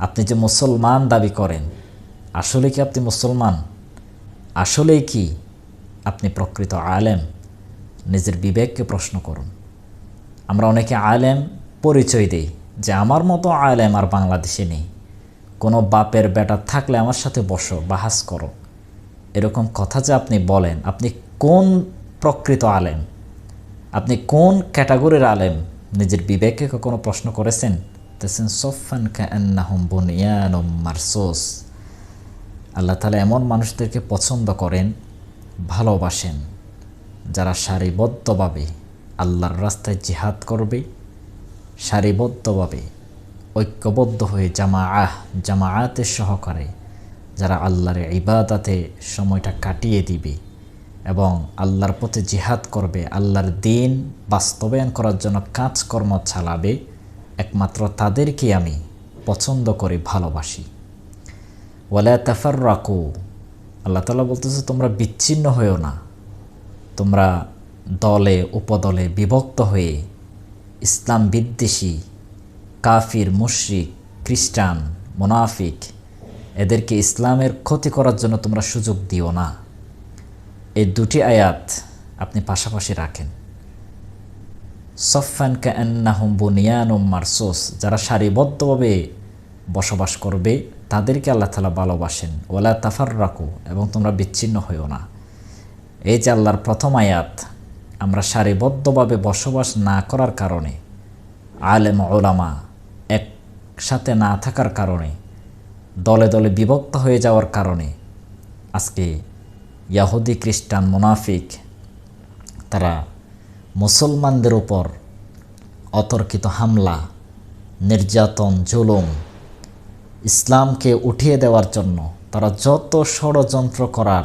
আপনি যে মুসলমান দাবি করেন, আসলে কি আপনি মুসলমান? আসলেই কি আপনি প্রকৃত আলেম? নিজের বিবেককে প্রশ্ন করুন। আমরা অনেকে আলেম পরিচয় দিই যে আমার মতো আলেম আর বাংলাদেশে নেই। কোনো বাপের বেটা থাকলে আমার সাথে বসো বাহাস করো। এরকম কথা যে আপনি বলেন, আপনি কোন প্রকৃত আলেম? আপনি কোন ক্যাটাগরির আলেম? নিজের বিবেককে কখনো প্রশ্ন করেছেন? তেসেন সোফান কান্নাহম বুনিয়ানম মারসোস। আল্লাহ তালা এমন মানুষদেরকে পছন্দ করেন, ভালোবাসেন, যারা সারিবদ্ধভাবে আল্লাহর রাস্তায় জিহাদ করবে, সারিবদ্ধভাবে ঐক্যবদ্ধ হয়ে জামা আহ জামায়াতের সহকারে যারা আল্লাহর ইবাদাতে সময়টা কাটিয়ে দিবে এবং আল্লাহর পথে জিহাদ করবে, আল্লাহর দিন বাস্তবায়ন করার জন্য কাজকর্ম চালাবে। একমাত্র তাদেরকে আমি পছন্দ করে ভালোবাসি। ওয়ালা তাফার রাকু আল্লাহ তালা বলতেছে, তোমরা বিচ্ছিন্ন হয়েও না। তোমরা দলে, উপদলে বিভক্ত হয়ে ইসলাম বিদ্বেষী, কাফির, মুশরিক, খ্রিস্টান, মোনাফিক, এদেরকে ইসলামের ক্ষতি করার জন্য তোমরা সুযোগ দিও না। এই দুটি আয়াত আপনি পাশাপাশি রাখেন। সফান কান্নাহুম বুনিয়ানুম মারসোস, যারা সারিবদ্ধভাবে বসবাস করবে, তাদেরকে আল্লাহ তালা ভালোবাসেন। ওলা তাফার রাখু এবং তোমরা বিচ্ছিন্ন হইও না। এই যে আল্লাহর প্রথম আয়াত, আমরা সারিবদ্ধভাবে বসবাস না করার কারণে, আলেম ওলামা একসাথে না থাকার কারণে, দলে দলে বিভক্ত হয়ে যাওয়ার কারণে, আজকে ইয়াহুদি, খ্রিস্টান, মুনাফিক, তারা মুসলমানদের উপর অতর্কিত হামলা, নির্যাতন, জুলুম ইসলামকে উঠিয়ে দেওয়ার জন্য তারা যত ষড়যন্ত্র করার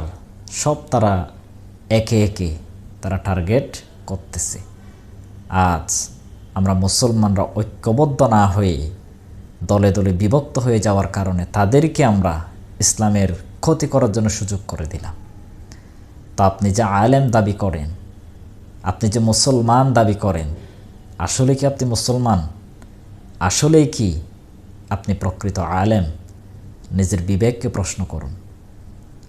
সব তারা একে একে তারা টার্গেট করতেছে। আজ আমরা মুসলমানরা ঐক্যবদ্ধ না হয়ে দলে দলে বিভক্ত হয়ে যাওয়ার কারণে তাদেরকে আমরা ইসলামের ক্ষতি করার জন্য সুযোগ করে দিলাম। তো আপনি যে আলেম দাবি করেন আপনি যে মুসলমান দাবি করেন, আসলে কি আপনি মুসলমান? আসলেই কি আপনি প্রকৃত আলেম? নিজের বিবেককে প্রশ্ন করুন।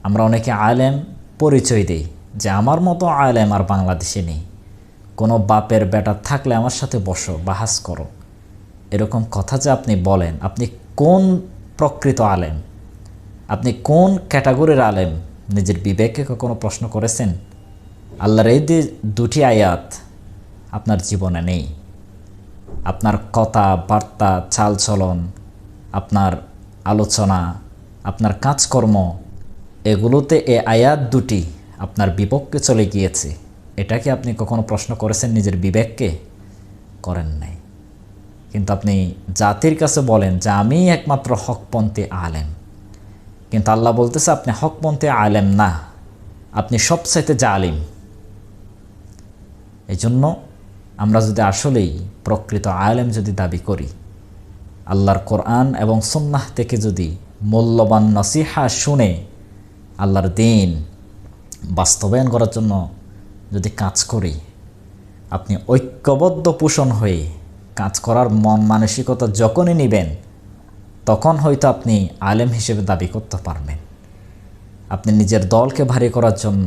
আমরা অনেকে আলেম পরিচয় দিই, যে আমার মতো আলেম আর বাংলাদেশে নেই। কোনো বাপের বেটা থাকলে আমার সাথে বসো বাহাস করো। এরকম কথা যে আপনি বলেন, আপনি কোন প্রকৃত আলেম? আপনি কোন ক্যাটাগরির আলেম? নিজের বিবেককে কখনো প্রশ্ন করেছেন? আল্লাহর এই দুটি আয়াত আপনার জীবনে নেই। আপনার কথা, বার্তা, চালচলন, আপনার আলোচনা, আপনার কাজকর্ম, এগুলোতে এ আয়াত দুটি আপনার বিপক্ষে চলে গিয়েছে। এটাকে আপনি কখনো প্রশ্ন করেছেন নিজের বিবেককে? করেন নাই। কিন্তু আপনি জাতির কাছে বলেন যে, আমি একমাত্র হকপন্থী আলেম। কিন্তু আল্লাহ বলতেছে, আপনি হকপন্থী আলেম না। আপনি সবচাইতে জালিম। এই জন্য আমরা যদি আসলেই প্রকৃত আলেম যদি দাবি করি, আল্লাহর কোরআন এবং সন্ন্যাহ থেকে যদি মূল্যবান নসিহা শুনে আল্লাহর দিন বাস্তবায়ন করার জন্য যদি কাজ করি, আপনি ঐক্যবদ্ধ পোষণ হয়ে কাজ করার মন মানসিকতা যখনই নেবেন, তখন হয়তো আপনি আলেম হিসেবে দাবি করতে পারবেন। আপনি নিজের দলকে ভারী করার জন্য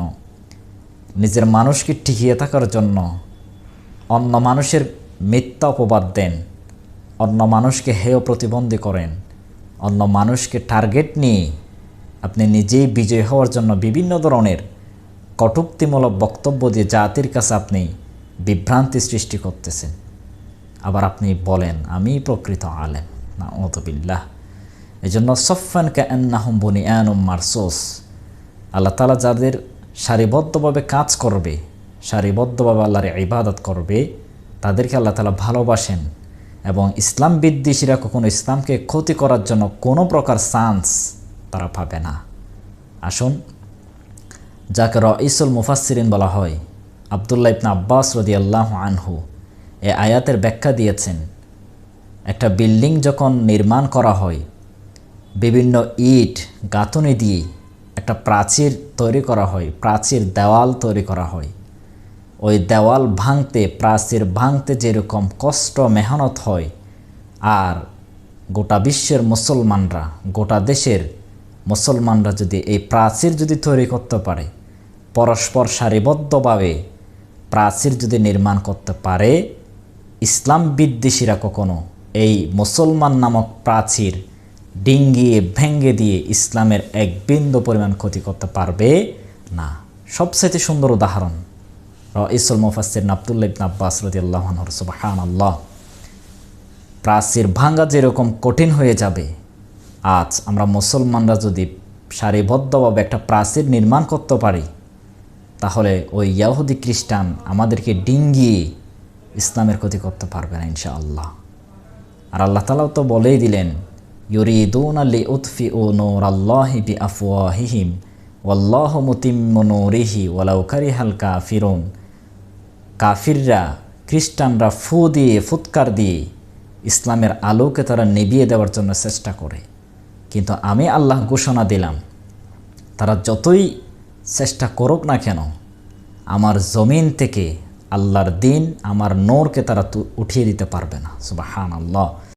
নিজের মানুষকে টিকিয়ে থাকার জন্য অন্য মানুষের মিথ্যা অপবাদ দেন, অন্য মানুষকে হেয় প্রতিবন্ধী করেন, অন্য মানুষকে টার্গেট নিয়ে আপনি নিজেই বিজয় হওয়ার জন্য বিভিন্ন ধরনের কটুক্তিমূলক বক্তব্য দিয়ে জাতির কাছে আপনি বিভ্রান্তি সৃষ্টি করতেছেন। আবার আপনি বলেন, আমি প্রকৃত আলেম। না অতবিল্লাহ এই জন্য সফান কান্নাহম বনি অ্যানুম মারসোস। আল্লাহ তালা যাদের সারিবদ্ধভাবে কাজ করবে, সারিবদ্ধভাবে আল্লাহর ইবাদত করবে, তাদেরকে আল্লাহ তালা ভালোবাসেন এবং ইসলাম বিদ্বেষীরা কখনো ইসলামকে ক্ষতি করার জন্য কোনো প্রকার চান্স তারা পাবে না। আসুন, যাকে রঈসুল মুফাসিরিন বলা হয়, আবদুল্লাহ ইবনা আব্বাস রদি আল্লাহ আনহু এ আয়াতের ব্যাখ্যা দিয়েছেন। একটা বিল্ডিং যখন নির্মাণ করা হয়, বিভিন্ন ইট, গাঁথনি দিয়ে একটা প্রাচীর তৈরি করা হয়, প্রাচীর দেওয়াল তৈরি করা হয়। ওই দেওয়াল ভাঙতে, প্রাচীর ভাঙতে যেরকম কষ্ট, মেহনত হয়, আর গোটা বিশ্বের মুসলমানরা, গোটা দেশের মুসলমানরা যদি এই প্রাচীর যদি তৈরি করতে পারে, পরস্পর সারিবদ্ধভাবে প্রাচীর যদি নির্মাণ করতে পারে, ইসলাম বিদ্বেষীরা কখনো এই মুসলমান নামক প্রাচীর ডিঙ্গিয়ে, ভেঙ্গে দিয়ে ইসলামের এক বিন্দু পরিমাণ ক্ষতি করতে পারবে না। সবচাইতে সুন্দর উদাহরণ ইসুল মুফাসির আব্দুল্লাহ ইবনে আব্বাস রদিয়াল্লাহ সুবাহান আল্লাহ প্রাচীর ভাঙ্গা যেরকম কঠিন হয়ে যাবে, আজ আমরা মুসলমানরা যদি সারিবদ্ধভাবে একটা প্রাচীর নির্মাণ করতে পারি, তাহলে ওই ইয়াহুদি খ্রিস্টান আমাদেরকে ডিঙ্গিয়ে ইসলামের ক্ষতি করতে পারবে না ইনশাআল্লাহ। আর আল্লাহ তালাও তো বলেই দিলেন ইউরিদুন আলী উৎফি ও নোর আল্লাহি বি আফওয়াহিহিম ওয়াল্লাহ মুতিম্ম নূরিহি ওয়ালাউ কারিহাল কাফিরুন কাফিররা, খ্রিস্টানরা ফু দিয়ে ফুৎকার দিয়ে ইসলামের আলোকে তারা নিভিয়ে দেওয়ার জন্য চেষ্টা করে। কিন্তু আমি আল্লাহ ঘোষণা দিলাম, তারা যতই চেষ্টা করুক না কেন, আমার জমিন থেকে আল্লাহর দিন, আমার নোরকে তারা উঠিয়ে দিতে পারবে না। সুবাহান আল্লাহ